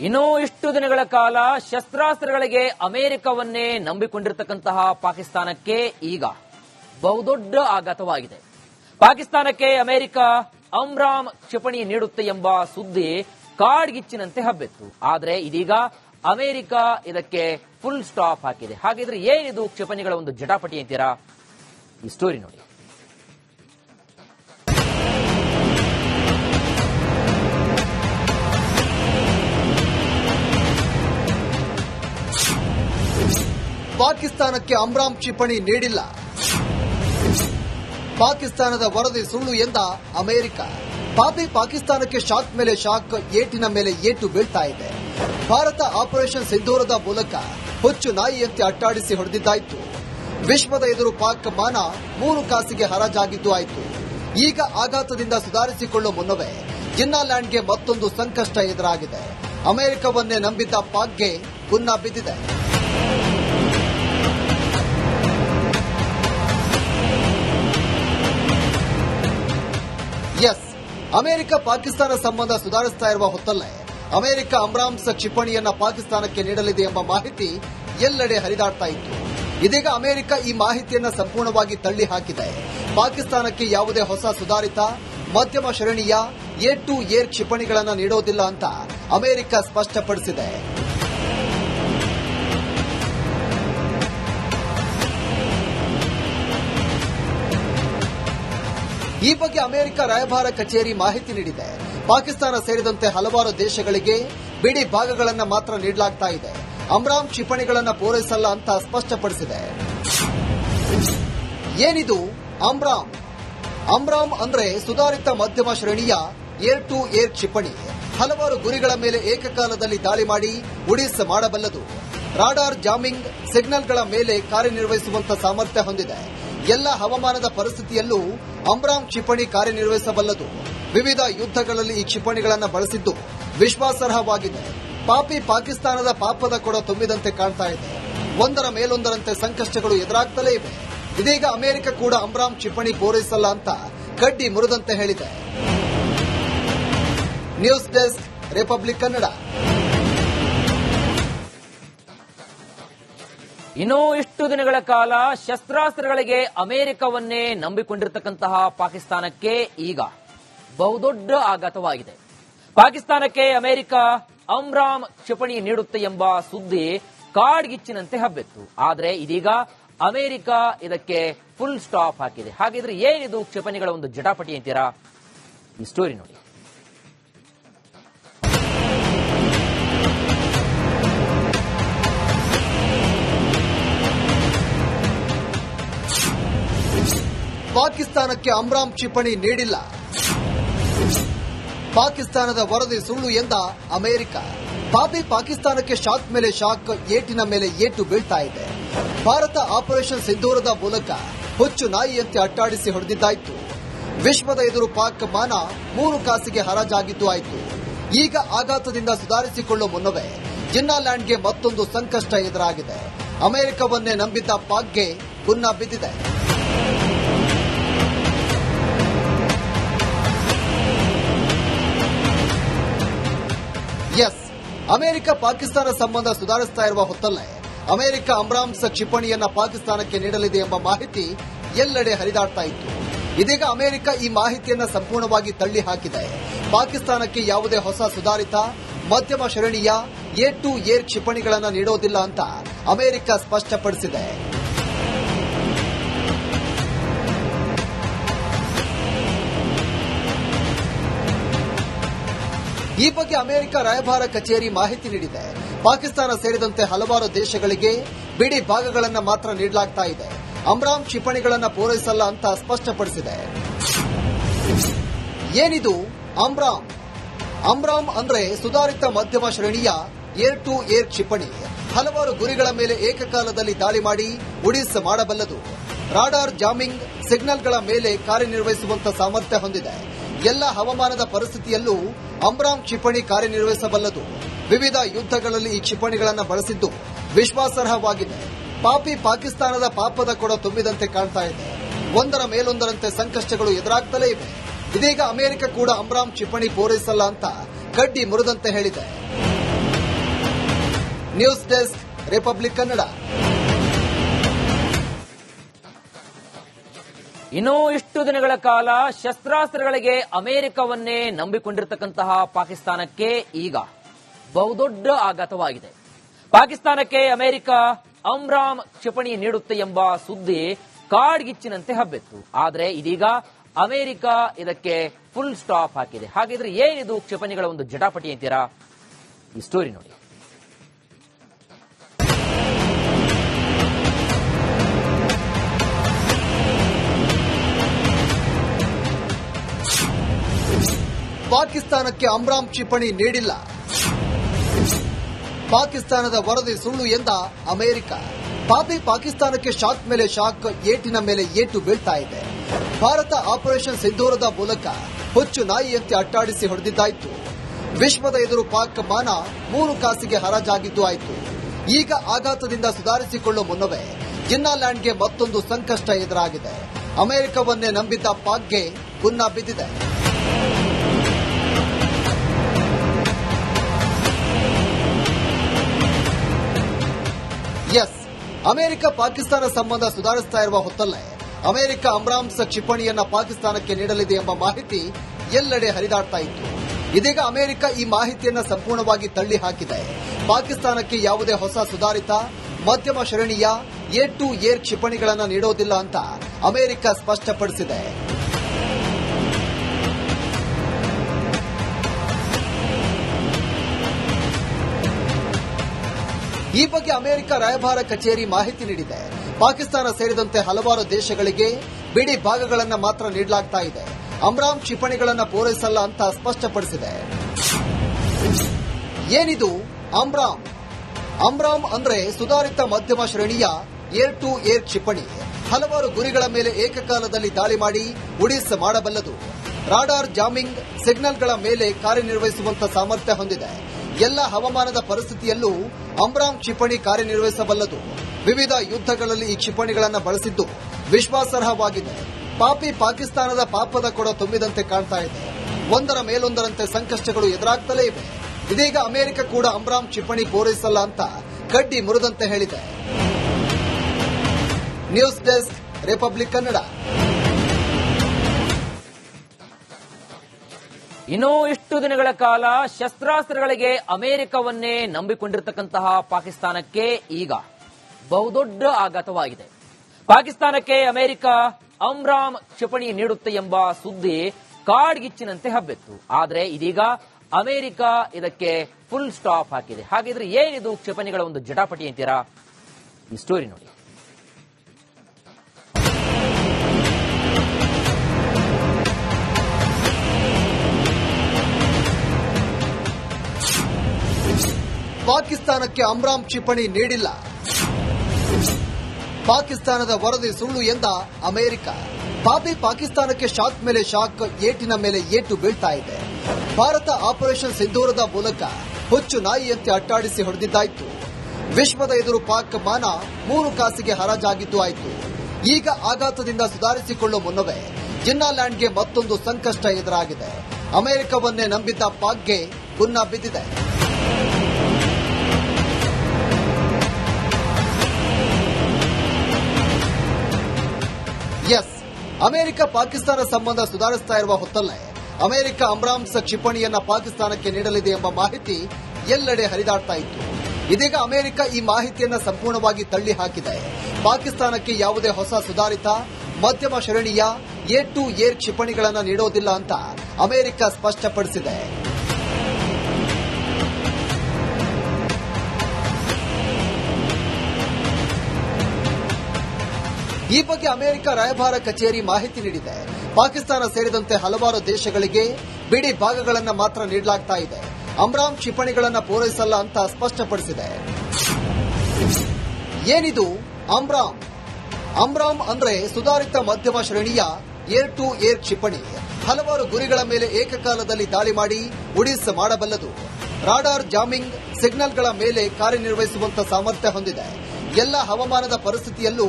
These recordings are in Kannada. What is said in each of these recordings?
ಇನ್ನೂ ಇಷ್ಟು ದಿನಗಳ ಕಾಲ ಶಸ್ತ್ರಾಸ್ತ್ರಗಳಿಗೆ ಅಮೆರಿಕವನ್ನೇ ನಂಬಿಕೊಂಡಿರತಕ್ಕಂತಹ ಪಾಕಿಸ್ತಾನಕ್ಕೆ ಈಗ ಬಹುದೊಡ್ಡ ಆಘಾತವಾಗಿದೆ. ಪಾಕಿಸ್ತಾನಕ್ಕೆ ಅಮೆರಿಕ ಅಮ್ರಾಮ್ ಕ್ಷಿಪಣಿ ನೀಡುತ್ತೆ ಎಂಬ ಸುದ್ದಿ ಕಾಡ್ಗಿಚ್ಚಿನಂತೆ ಹಬ್ಬಿತ್ತು. ಆದರೆ ಇದೀಗ ಅಮೆರಿಕ ಇದಕ್ಕೆ ಫುಲ್ ಸ್ಟಾಪ್ ಹಾಕಿದೆ. ಹಾಗಿದ್ರೆ ಏನಿದು ಕ್ಷಿಪಣಿಗಳ ಒಂದು ಜಟಾಪಟಿ ಅಂತೀರಾ? ಈ ಸ್ಟೋರಿ ನೋಡಿ. ಪಾಕಿಸ್ತಾನಕ್ಕೆ ಅಮ್ರಾಮ್ ಕ್ಷಿಪಣಿ ನೀಡಿಲ್ಲ. ಪಾಕಿಸ್ತಾನದ ವರದಿ ಸುಳ್ಳು ಎಂದ ಅಮೆರಿಕ. ಪಾಪಿ ಪಾಕಿಸ್ತಾನಕ್ಕೆ ಶಾಕ್ ಮೇಲೆ ಶಾಕ್, ಏಟಿನ ಮೇಲೆ ಏಟು ಬೀಳ್ತಾ ಇದೆ. ಭಾರತ ಆಪರೇಷನ್ ಸಿಂಧೂರದ ಮೂಲಕ ಹುಚ್ಚು ನಾಯಿಯಂತೆ ಅಟ್ಟಾಡಿಸಿ ಹೊಡೆದಿದ್ದಾಯಿತು. ವಿಶ್ವದ ಎದುರು ಪಾಕ್ ಮಾನ ಮೂರು ಕಾಸಿಗೆ ಹರಾಜಾಗಿದ್ದು ಆಯ್ತು. ಈಗ ಆಘಾತದಿಂದ ಸುಧಾರಿಸಿಕೊಳ್ಳುವ ಮುನ್ನವೇ ಜಿನ್ನಾಲ್ಯಾಂಡ್ಗೆ ಮತ್ತೊಂದು ಸಂಕಷ್ಟ ಎದುರಾಗಿದೆ. ಅಮೆರಿಕವನ್ನೇ ನಂಬಿದ್ದ ಪಾಕ್ಗೆ ಗುನ್ನ ಬಿದ್ದಿದೆ. ಅಮೆರಿಕ ಪಾಕಿಸ್ತಾನ ಸಂಬಂಧ ಸುಧಾರಿಸ್ತಾ ಇರುವ ಹೊತ್ತಲ್ಲೇ ಅಮೆರಿಕ ಅಮ್ರಾಂಸ ಕ್ಷಿಪಣಿಯನ್ನ ಪಾಕಿಸ್ತಾನಕ್ಕೆ ನೀಡಲಿದೆ ಎಂಬ ಮಾಹಿತಿ ಎಲ್ಲೆಡೆ ಹರಿದಾಡ್ತಾ ಇತ್ತು. ಇದೀಗ ಅಮೆರಿಕ ಈ ಮಾಹಿತಿಯನ್ನ ಸಂಪೂರ್ಣವಾಗಿ ತಳ್ಳಿ ಹಾಕಿದೆ ಪಾಕಿಸ್ತಾನಕ್ಕೆ ಯಾವುದೇ ಹೊಸ ಸುಧಾರಿತ, ಮಧ್ಯಮ ಶ್ರೇಣಿಯ ಎ ಟು ಏರ್ ಕ್ಷಿಪಣಿಗಳನ್ನು ನೀಡೋದಿಲ್ಲ ಅಂತ ಅಮೆರಿಕ ಸ್ಪಷ್ಟಪಡಿಸಿದೆ. ಈ ಬಗ್ಗೆ ಅಮೆರಿಕ ರಾಯಭಾರ ಕಚೇರಿ ಮಾಹಿತಿ ನೀಡಿದೆ. ಪಾಕಿಸ್ತಾನ ಸೇರಿದಂತೆ ಹಲವಾರು ದೇಶಗಳಿಗೆ ಬಿಡಿ ಭಾಗಗಳನ್ನು ಮಾತ್ರ ನೀಡಲಾಗ್ತಾ ಇದೆ. ಅಮ್ರಾಮ್ ಕ್ಷಿಪಣಿಗಳನ್ನು ಪೂರೈಸಲ್ಲ ಅಂತ ಸ್ಪಷ್ಟಪಡಿಸಿದೆ. ಏನಿದು ಅಮ್ರಾಮ್? ಅಮ್ರಾಮ್ ಅಂದ್ರೆ ಸುಧಾರಿತ ಮಧ್ಯಮ ಶ್ರೇಣಿಯ ಏರ್ ಟು ಏರ್ ಕ್ಷಿಪಣಿ. ಹಲವಾರು ಗುರಿಗಳ ಮೇಲೆ ಏಕಕಾಲದಲ್ಲಿ ದಾಳಿ ಮಾಡಿ ಉಡಿಸ್ ಮಾಡಬಲ್ಲದು. ರಾಡಾರ್ ಜಾಮಿಂಗ್ ಸಿಗ್ನಲ್ಗಳ ಮೇಲೆ ಕಾರ್ಯನಿರ್ವಹಿಸುವಂತ ಸಾಮರ್ಥ್ಯ ಹೊಂದಿದೆ. ಎಲ್ಲ ಹವಾಮಾನದ ಪರಿಸ್ಥಿತಿಯಲ್ಲೂ ಅಮ್ರಾಮ್ ಕ್ಷಿಪಣಿ ಕಾರ್ಯನಿರ್ವಹಿಸಬಲ್ಲದು. ವಿವಿಧ ಯುದ್ಧಗಳಲ್ಲಿ ಈ ಕ್ಷಿಪಣಿಗಳನ್ನು ಬಳಸಿದ್ದು ವಿಶ್ವಾಸಾರ್ಹವಾಗಿದೆ. ಪಾಪಿ ಪಾಕಿಸ್ತಾನದ ಪಾಪದ ಕೊಡ ತುಂಬಿದಂತೆ ಕಾಣ್ತಾ ಇದೆ. ಒಂದರ ಮೇಲೊಂದರಂತೆ ಸಂಕಷ್ಟಗಳು ಎದುರಾಗ್ತಲೇ ಇವೆ. ಇದೀಗ ಅಮೆರಿಕ ಕೂಡ ಅಮ್ರಾಮ್ ಕ್ಷಿಪಣಿ ಪೂರೈಸಲ್ಲ ಅಂತ ಕಡ್ಡಿ ಮುರಿದಂತೆ ಹೇಳಿದೆ. News desk, Republic Kannada. ಇನ್ನೂ ಇಷ್ಟು ದಿನಗಳ ಕಾಲ ಶಸ್ತ್ರಾಸ್ತ್ರಗಳಿಗೆ ಅಮೆರಿಕವನ್ನೇ ನಂಬಿಕೊಂಡಿರತಕ್ಕಂತಹ ಪಾಕಿಸ್ತಾನಕ್ಕೆ ಈಗ ಬಹುದೊಡ್ಡ ಆಘಾತವಾಗಿದೆ. ಪಾಕಿಸ್ತಾನಕ್ಕೆ ಅಮೆರಿಕ ಅಮ್ರಾಮ್ ಕ್ಷಿಪಣಿ ನೀಡುತ್ತೆ ಎಂಬ ಸುದ್ದಿ ಕಾಡ್ಗಿಚ್ಚಿನಂತೆ ಹಬ್ಬಿತ್ತು. ಆದರೆ ಇದೀಗ ಅಮೆರಿಕ ಇದಕ್ಕೆ ಫುಲ್ ಸ್ಟಾಪ್ ಹಾಕಿದೆ. ಹಾಗಿದ್ರೆ ಏನಿದು ಕ್ಷಿಪಣಿಗಳ ಒಂದು ಜಟಾಪಟಿ ಅಂತೀರಾ? ಈ ಸ್ಟೋರಿ ನೋಡಿ. ಪಾಕಿಸ್ತಾನಕ್ಕೆ ಅಮ್ರಾಮ್ ಕ್ಷಿಪಣಿ ನೀಡಿಲ್ಲ. ಪಾಕಿಸ್ತಾನದ ವರದಿ ಸುಳ್ಳು ಎಂದ ಅಮೆರಿಕ. ಪಾಪಿ ಪಾಕಿಸ್ತಾನಕ್ಕೆ ಶಾಕ್ ಮೇಲೆ ಶಾಕ್, ಏಟಿನ ಮೇಲೆ ಏಟು ಬೀಳ್ತಾ ಇದೆ. ಭಾರತ ಆಪರೇಷನ್ ಸಿಂಧೂರದ ಮೂಲಕ ಹುಚ್ಚು ನಾಯಿಯಂತೆ ಅಟ್ಟಾಡಿಸಿ ಹೊಡೆದಿದ್ದಾಯಿತು. ವಿಶ್ವದ ಎದುರು ಪಾಕ್ ಮಾನ ಮೂರು ಕಾಸಿಗೆ ಹರಾಜಾಗಿದ್ದು ಆಯಿತು. ಈಗ ಆಘಾತದಿಂದ ಸುಧಾರಿಸಿಕೊಳ್ಳುವ ಮುನ್ನವೇ ಜಿನ್ನಾಲ್ಯಾಂಡ್ಗೆ ಮತ್ತೊಂದು ಸಂಕಷ್ಟ ಎದುರಾಗಿದೆ. ಅಮೆರಿಕವನ್ನೇ ನಂಬಿದ್ದ ಪಾಕ್ಗೆ ಗುನ್ನ ಬಿದ್ದಿದೆ. ಅಮೆರಿಕ ಪಾಕಿಸ್ತಾನ ಸಂಬಂಧ ಸುಧಾರಿಸ್ತಾ ಇರುವ ಹೊತ್ತಲ್ಲೇ ಅಮೆರಿಕ ಅಮ್ರಾಮ್ಸ್ ಕ್ಷಿಪಣಿಯನ್ನ ಪಾಕಿಸ್ತಾನಕ್ಕೆ ನೀಡಲಿದೆ ಎಂಬ ಮಾಹಿತಿ ಎಲ್ಲೆಡೆ ಹರಿದಾಡ್ತಾ ಇತ್ತು. ಇದೀಗ ಅಮೆರಿಕ ಈ ಮಾಹಿತಿಯನ್ನ ಸಂಪೂರ್ಣವಾಗಿ ತಳ್ಳಿ ಹಾಕಿದೆ. ಪಾಕಿಸ್ತಾನಕ್ಕೆ ಯಾವುದೇ ಹೊಸ ಸುಧಾರಿತ, ಮಧ್ಯಮ ಶ್ರೇಣಿಯ ಎ ಟು ಏರ್ ಕ್ಷಿಪಣಿಗಳನ್ನು ನೀಡೋದಿಲ್ಲ ಅಂತ ಅಮೆರಿಕ ಸ್ಪಷ್ಟಪಡಿಸಿದೆ. ಈ ಬಗ್ಗೆ ಅಮೆರಿಕ ರಾಯಭಾರ ಕಚೇರಿ ಮಾಹಿತಿ ನೀಡಿದೆ. ಪಾಕಿಸ್ತಾನ ಸೇರಿದಂತೆ ಹಲವಾರು ದೇಶಗಳಿಗೆ ಬಿಡಿ ಭಾಗಗಳನ್ನು ಮಾತ್ರ ನೀಡಲಾಗ್ತಾ ಇದೆ. ಅಮ್ರಾಮ್ ಕ್ಷಿಪಣಿಗಳನ್ನು ಪೂರೈಸಲ್ಲ ಅಂತ ಸ್ಪಷ್ಟಪಡಿಸಿದೆ. ಏನಿದು ಅಮ್ರಾಮ್ ಅಮ್ರಾಮ್ ಅಂದ್ರೆ ಸುಧಾರಿತ ಮಧ್ಯಮ ಶ್ರೇಣಿಯ ಏರ್ ಟು ಏರ್ ಕ್ಷಿಪಣಿ. ಹಲವಾರು ಗುರಿಗಳ ಮೇಲೆ ಏಕಕಾಲದಲ್ಲಿ ದಾಳಿ ಮಾಡಿ ಉಡಿಸ್ ಮಾಡಬಲ್ಲದು. ರಾಡಾರ್ ಜಾಮಿಂಗ್ ಸಿಗ್ನಲ್ಗಳ ಮೇಲೆ ಕಾರ್ಯನಿರ್ವಹಿಸುವಂತ ಸಾಮರ್ಥ್ಯ ಹೊಂದಿದೆ. ಎಲ್ಲ ಹವಾಮಾನದ ಪರಿಸ್ಥಿತಿಯಲ್ಲೂ ಅಮ್ರಾಮ್ ಕ್ಷಿಪಣಿ ಕಾರ್ಯನಿರ್ವಹಿಸಬಲ್ಲದು. ವಿವಿಧ ಯುದ್ಧಗಳಲ್ಲಿ ಈ ಕ್ಷಿಪಣಿಗಳನ್ನು ಬಳಸಿದ್ದು ವಿಶ್ವಾಸಾರ್ಹವಾಗಿದೆ. ಪಾಪಿ ಪಾಕಿಸ್ತಾನದ ಪಾಪದ ಕೊಡ ತುಂಬಿದಂತೆ ಕಾಣ್ತಾ ಇದೆ. ಒಂದರ ಮೇಲೊಂದರಂತೆ ಸಂಕಷ್ಟಗಳು ಎದುರಾಗ್ತಲೇ ಇವೆ. ಇದೀಗ ಅಮೆರಿಕ ಕೂಡ ಅಮ್ರಾಮ್ ಕ್ಷಿಪಣಿ ಪೂರೈಸಲ್ಲ ಅಂತ ಕಡ್ಡಿ ಮುರಿದಂತೆ ಹೇಳಿದೆ. News desk, Republic Kannada. ಇನ್ನು ಇಷ್ಟು ದಿನಗಳ ಕಾಲ ಶಸ್ತ್ರಾಸ್ತ್ರಗಳಿಗೆ ಅಮೆರಿಕವನ್ನೇ ನಂಬಿಕೊಂಡಿರತಕ್ಕಂತಹ ಪಾಕಿಸ್ತಾನಕ್ಕೆ ಈಗ ಬಹುದೊಡ್ಡ ಆಘಾತವಾಗಿದೆ. ಪಾಕಿಸ್ತಾನಕ್ಕೆ ಅಮೆರಿಕ ಅಮ್ರಾಮ್ ಕ್ಷಿಪಣಿ ನೀಡುತ್ತೆ ಎಂಬ ಸುದ್ದಿ ಕಾಡ್ಗಿಚ್ಚಿನಂತೆ ಹಬ್ಬಿತ್ತು. ಆದರೆ ಇದೀಗ ಅಮೆರಿಕ ಇದಕ್ಕೆ ಫುಲ್ ಸ್ಟಾಪ್ ಹಾಕಿದೆ. ಹಾಗಿದ್ರೆ ಏನಿದು ಕ್ಷಿಪಣಿಗಳ ಒಂದು ಜಟಾಪಟಿ ಅಂತೀರಾ? ಈ ಸ್ಟೋರಿ ನೋಡಿ. ಪಾಕಿಸ್ತಾನಕ್ಕೆ ಅಮ್ರಾಮ್ ಕ್ಷಿಪಣಿ ನೀಡಿಲ್ಲ. ಪಾಕಿಸ್ತಾನದ ವರದಿ ಸುಳ್ಳು ಎಂದ ಅಮೆರಿಕ. ಪಾಪಿ ಪಾಕಿಸ್ತಾನಕ್ಕೆ ಶಾಕ್ ಮೇಲೆ ಶಾಕ್, ಏಟಿನ ಮೇಲೆ ಏಟು ಬೀಳ್ತಾ ಇದೆ. ಭಾರತ ಆಪರೇಷನ್ ಸಿಂಧೂರದ ಮೂಲಕ ಹುಚ್ಚು ನಾಯಿಯಂತೆ ಅಟ್ಟಾಡಿಸಿ ಹೊಡೆದಿದ್ದಾಯಿತು. ವಿಶ್ವದ ಎದುರು ಪಾಕ್ ಮಾನ ಮೂರು ಕಾಸಿಗೆ ಹರಾಜಾಗಿದ್ದು ಆಯಿತು. ಈಗ ಆಘಾತದಿಂದ ಸುಧಾರಿಸಿಕೊಳ್ಳುವ ಮುನ್ನವೇ ಜಿನ್ನಾಲ್ಯಾಂಡ್ಗೆ ಮತ್ತೊಂದು ಸಂಕಷ್ಟ ಎದುರಾಗಿದೆ. ಅಮೆರಿಕವನ್ನೇ ನಂಬಿದ್ದ ಪಾಕ್ಗೆ ಗುನ್ನ ಬಿದ್ದಿದೆ. ಅಮೆರಿಕ ಪಾಕಿಸ್ತಾನ ಸಂಬಂಧ ಸುಧಾರಿಸ್ತಾ ಇರುವ ಹೊತ್ತಲ್ಲೇ ಅಮೆರಿಕ ಅಮ್ರಾಂಸ ಕ್ಷಿಪಣಿಯನ್ನ ಪಾಕಿಸ್ತಾನಕ್ಕೆ ನೀಡಲಿದೆ ಎಂಬ ಮಾಹಿತಿ ಎಲ್ಲೆಡೆ ಹರಿದಾಡ್ತಾ ಇತ್ತು. ಇದೀಗ ಅಮೆರಿಕ ಈ ಮಾಹಿತಿಯನ್ನು ಸಂಪೂರ್ಣವಾಗಿ ತಳ್ಳಿ ಹಾಕಿದೆ ಪಾಕಿಸ್ತಾನಕ್ಕೆ ಯಾವುದೇ ಹೊಸ ಸುಧಾರಿತ, ಮಧ್ಯಮ ಶ್ರೇಣಿಯ ಏರ್ ಟು ಏರ್ ಕ್ಷಿಪಣಿಗಳನ್ನು ನೀಡೋದಿಲ್ಲ ಅಂತ ಅಮೆರಿಕ ಸ್ಪಷ್ಟಪಡಿಸಿದೆ. ಈ ಬಗ್ಗೆ ಅಮೆರಿಕ ರಾಯಭಾರ ಕಚೇರಿ ಮಾಹಿತಿ ನೀಡಿದೆ. ಪಾಕಿಸ್ತಾನ ಸೇರಿದಂತೆ ಹಲವಾರು ದೇಶಗಳಿಗೆ ಬಿಡಿ ಭಾಗಗಳನ್ನು ಮಾತ್ರ ನೀಡಲಾಗ್ತಾ ಇದೆ. ಅಮ್ರಾಮ್ ಕ್ಷಿಪಣಿಗಳನ್ನು ಪೂರೈಸಲ್ಲ ಅಂತ ಸ್ಪಷ್ಟಪಡಿಸಿದೆ. ಏನಿದು ಅಮ್ರಾಮ್ ಅಮ್ರಾಮ್ ಅಂದ್ರೆ ಸುಧಾರಿತ ಮಧ್ಯಮ ಶ್ರೇಣಿಯ ಏರ್ ಟು ಏರ್ ಕ್ಷಿಪಣಿ. ಹಲವಾರು ಗುರಿಗಳ ಮೇಲೆ ಏಕಕಾಲದಲ್ಲಿ ದಾಳಿ ಮಾಡಿ ಉಡಿಸ್ ಮಾಡಬಲ್ಲದು. ರಾಡಾರ್ ಜಾಮಿಂಗ್ ಸಿಗ್ನಲ್ಗಳ ಮೇಲೆ ಕಾರ್ಯನಿರ್ವಹಿಸುವಂತ ಸಾಮರ್ಥ್ಯ ಹೊಂದಿದೆ. ಎಲ್ಲ ಹವಾಮಾನದ ಪರಿಸ್ಥಿತಿಯಲ್ಲೂ ಅಮ್ರಾಮ್ ಕ್ಷಿಪಣಿ ಕಾರ್ಯನಿರ್ವಹಿಸಬಲ್ಲದು. ವಿವಿಧ ಯುದ್ಧಗಳಲ್ಲಿ ಈ ಕ್ಷಿಪಣಿಗಳನ್ನು ಬಳಸಿದ್ದು ವಿಶ್ವಾಸಾರ್ಹವಾಗಿದೆ. ಪಾಪಿ ಪಾಕಿಸ್ತಾನದ ಪಾಪದ ಕೊಡ ತುಂಬಿದಂತೆ ಕಾಣ್ತಾ ಇದೆ. ಒಂದರ ಮೇಲೊಂದರಂತೆ ಸಂಕಷ್ಟಗಳು ಎದುರಾಗ್ತಲೇ ಇವೆ. ಇದೀಗ ಅಮೆರಿಕ ಕೂಡ ಅಮ್ರಾಮ್ ಕ್ಷಿಪಣಿ ಪೂರೈಸಲ್ಲ ಅಂತ ಕಡ್ಡಿ ಮುರಿದಂತೆ ಹೇಳಿದೆ. News desk, Republic Kannada. ಇನ್ನು ಇಷ್ಟು ದಿನಗಳ ಕಾಲ ಶಸ್ತ್ರಾಸ್ತ್ರಗಳಿಗೆ ಅಮೆರಿಕವನ್ನೇ ನಂಬಿಕೊಂಡಿರತಕ್ಕಂತಹ ಪಾಕಿಸ್ತಾನಕ್ಕೆ ಈಗ ಬಹುದೊಡ್ಡ ಆಘಾತವಾಗಿದೆ. ಪಾಕಿಸ್ತಾನಕ್ಕೆ ಅಮೆರಿಕ ಅಮ್ರಾಮ್ ಕ್ಷಿಪಣಿ ನೀಡುತ್ತೆ ಎಂಬ ಸುದ್ದಿ ಕಾಡ್ಗಿಚ್ಚಿನಂತೆ ಹಬ್ಬಿತ್ತು. ಆದರೆ ಇದೀಗ ಅಮೆರಿಕ ಇದಕ್ಕೆ ಫುಲ್ ಸ್ಟಾಪ್ ಹಾಕಿದೆ. ಹಾಗಿದ್ರೆ ಏನಿದು ಕ್ಷಿಪಣಿಗಳ ಒಂದು ಜಟಾಪಟಿ ಅಂತೀರಾ? ಈ ಸ್ಟೋರಿ ನೋಡಿ. ಪಾಕಿಸ್ತಾನಕ್ಕೆ ಅಮ್ರಾಮ್ ಕ್ಷಿಪಣಿ ನೀಡಿಲ್ಲ. ಪಾಕಿಸ್ತಾನದ ವರದಿ ಸುಳ್ಳು ಎಂದ ಅಮೆರಿಕ. ಪಾಪಿ ಪಾಕಿಸ್ತಾನಕ್ಕೆ ಶಾಕ್ ಮೇಲೆ ಶಾಕ್, ಏಟಿನ ಮೇಲೆ ಏಟು ಬೀಳ್ತಾ ಇದೆ. ಭಾರತ ಆಪರೇಷನ್ ಸಿಂಧೂರದ ಮೂಲಕ ಹುಚ್ಚು ನಾಯಿಯಂತೆ ಅಟ್ಟಾಡಿಸಿ ಹೊಡೆದಿದ್ದಾಯಿತು. ವಿಶ್ವದ ಎದುರು ಪಾಕ್ ಮಾನ ಮೂರು ಕಾಸಿಗೆ ಹರಾಜಾಗಿದ್ದು ಆಯ್ತು. ಈಗ ಆಘಾತದಿಂದ ಸುಧಾರಿಸಿಕೊಳ್ಳುವ ಮುನ್ನವೇ ಜಿನ್ನಾಲ್ಯಾಂಡ್ಗೆ ಮತ್ತೊಂದು ಸಂಕಷ್ಟ ಎದುರಾಗಿದೆ. ಅಮೆರಿಕವನ್ನೇ ನಂಬಿದ್ದ ಪಾಕ್ಗೆ ಗುನ್ನ ಬಿದ್ದಿದೆ. ಅಮೆರಿಕ ಪಾಕಿಸ್ತಾನ ಸಂಬಂಧ ಸುಧಾರಿಸ್ತಾ ಇರುವ ಹೊತ್ತಲ್ಲೇ ಅಮೆರಿಕ ಅಮ್ರಾಮ್ಸ್ ಕ್ಷಿಪಣಿಯನ್ನ ಪಾಕಿಸ್ತಾನಕ್ಕೆ ನೀಡಲಿದೆ ಎಂಬ ಮಾಹಿತಿ ಎಲ್ಲೆಡೆ ಹರಿದಾಡ್ತಾ ಇತ್ತು. ಇದೀಗ ಅಮೆರಿಕ ಈ ಮಾಹಿತಿಯನ್ನ ಸಂಪೂರ್ಣವಾಗಿ ತಳ್ಳಿ ಹಾಕಿದೆ. ಪಾಕಿಸ್ತಾನಕ್ಕೆ ಯಾವುದೇ ಹೊಸ ಸುಧಾರಿತ, ಮಧ್ಯಮ ಶ್ರೇಣಿಯ ಎ ಟು ಏರ್ ಕ್ಷಿಪಣಿಗಳನ್ನು ನೀಡೋದಿಲ್ಲ ಅಂತ ಅಮೆರಿಕ ಸ್ಪಷ್ಟಪಡಿಸಿದೆ. ಈ ಬಗ್ಗೆ ಅಮೆರಿಕ ರಾಯಭಾರ ಕಚೇರಿ ಮಾಹಿತಿ ನೀಡಿದೆ. ಪಾಕಿಸ್ತಾನ ಸೇರಿದಂತೆ ಹಲವಾರು ದೇಶಗಳಿಗೆ ಬಿಡಿ ಭಾಗಗಳನ್ನು ಮಾತ್ರ ನೀಡಲಾಗ್ತಾ ಇದೆ. ಅಮ್ರಾಮ್ ಕ್ಷಿಪಣಿಗಳನ್ನು ಪೂರೈಸಲ್ಲ ಅಂತ ಸ್ಪಷ್ಟಪಡಿಸಿದೆ. ಏನಿದು ಅಮ್ರಾಮ್ ಅಮ್ರಾಮ್ ಅಂದ್ರೆ ಸುಧಾರಿತ ಮಧ್ಯಮ ಶ್ರೇಣಿಯ ಏರ್ ಟು ಏರ್ ಕ್ಷಿಪಣಿ. ಹಲವಾರು ಗುರಿಗಳ ಮೇಲೆ ಏಕಕಾಲದಲ್ಲಿ ದಾಳಿ ಮಾಡಿ ಉಡಿಸ್ ಮಾಡಬಲ್ಲದು. ರಾಡಾರ್ ಜಾಮಿಂಗ್ ಸಿಗ್ನಲ್ಗಳ ಮೇಲೆ ಕಾರ್ಯನಿರ್ವಹಿಸುವಂತ ಸಾಮರ್ಥ್ಯ ಹೊಂದಿದೆ. ಎಲ್ಲ ಹವಾಮಾನದ ಪರಿಸ್ಥಿತಿಯಲ್ಲೂ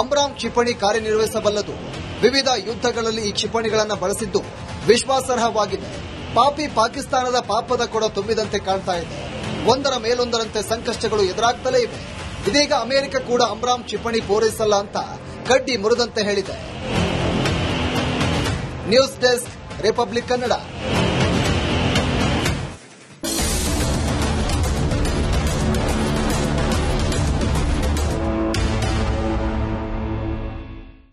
ಅಮ್ರಾಮ್ ಕ್ಷಿಪಣಿ ಕಾರ್ಯನಿರ್ವಹಿಸಬಲ್ಲದು. ವಿವಿಧ ಯುದ್ಧಗಳಲ್ಲಿ ಈ ಕ್ಷಿಪಣಿಗಳನ್ನು ಬಳಸಿದ್ದು ವಿಶ್ವಾಸಾರ್ಹವಾಗಿದೆ. ಪಾಪಿ ಪಾಕಿಸ್ತಾನದ ಪಾಪದ ಕೊಡ ತುಂಬಿದಂತೆ ಕಾಣ್ತಾ ಇದೆ. ಒಂದರ ಮೇಲೊಂದರಂತೆ ಸಂಕಷ್ಟಗಳು ಎದುರಾಗ್ತಲೇ ಇವೆ. ಇದೀಗ ಅಮೆರಿಕ ಕೂಡ ಅಮ್ರಾಮ್ ಕ್ಷಿಪಣಿ ಪೂರೈಸಲ್ಲ ಅಂತ ಕಡ್ಡಿ ಮುರಿದಂತೆ ಹೇಳಿದೆ. News desk, Republic Kannada.